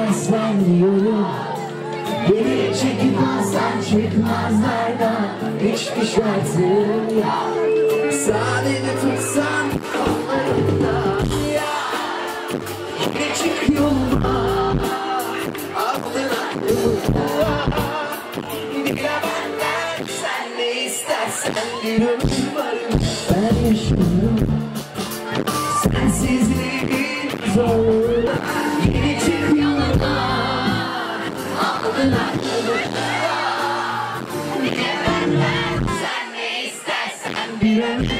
Yürümezsen yolum Beni çekip alsan çıkmazlardan Hiçbir şartım yok. Sadece tutsan kollarımdan ya çık yoluma Aklın aklımda Dile benden sen ne istersen Bir ömür Yeah.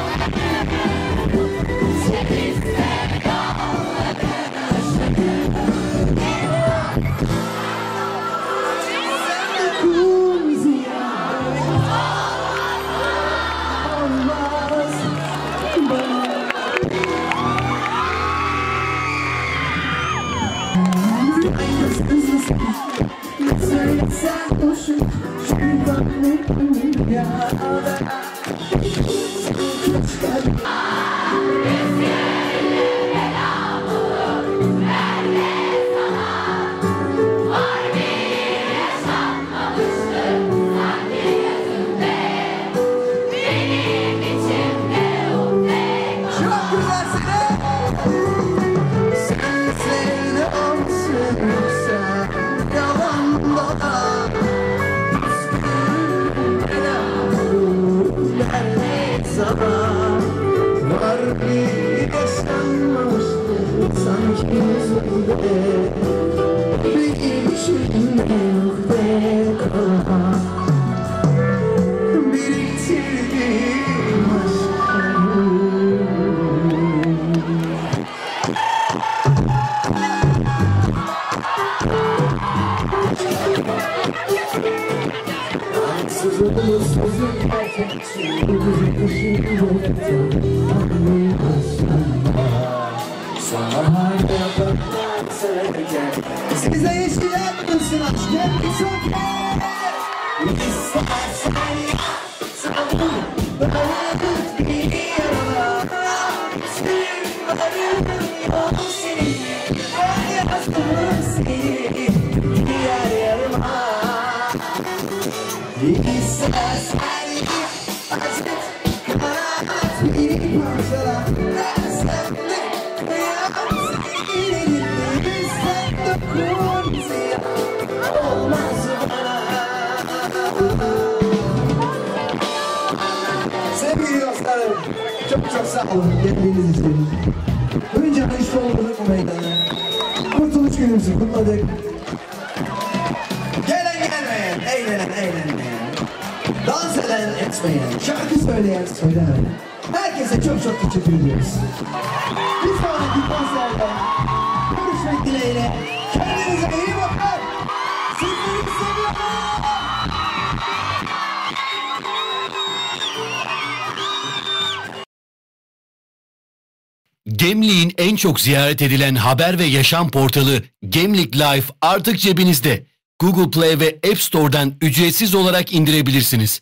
都是习惯的你更的爱一 anlaştık sanki yüzünde Bir içinde yokte kalan Biriktirdim aşkları Haksızlığımız sözüm gerçekçi Bu yoktu Size işleyen kızına gelmiş çok İstersen ya sana bırakıp gidiyorum Tüm varım yok senin Hayatım senin diğer yarıma İstersen ya acı Çok çok sağ olun geldiğiniz için. Önce işte olduk bu meydana. Kurtuluş günümüzü kutladık. Gelen gelmeyen, eğlenen eğlenmeyen, dans eden etmeyen, şarkı söyleyen söylemeyen. Herkese çok çok teşekkür ediyoruz. Bir sonraki konserde görüşmek dileğiyle. Kendinize iyi bakın. Gemlik'in en çok ziyaret edilen haber ve yaşam portalı Gemlik Life artık cebinizde. Google Play ve App Store'dan ücretsiz olarak indirebilirsiniz.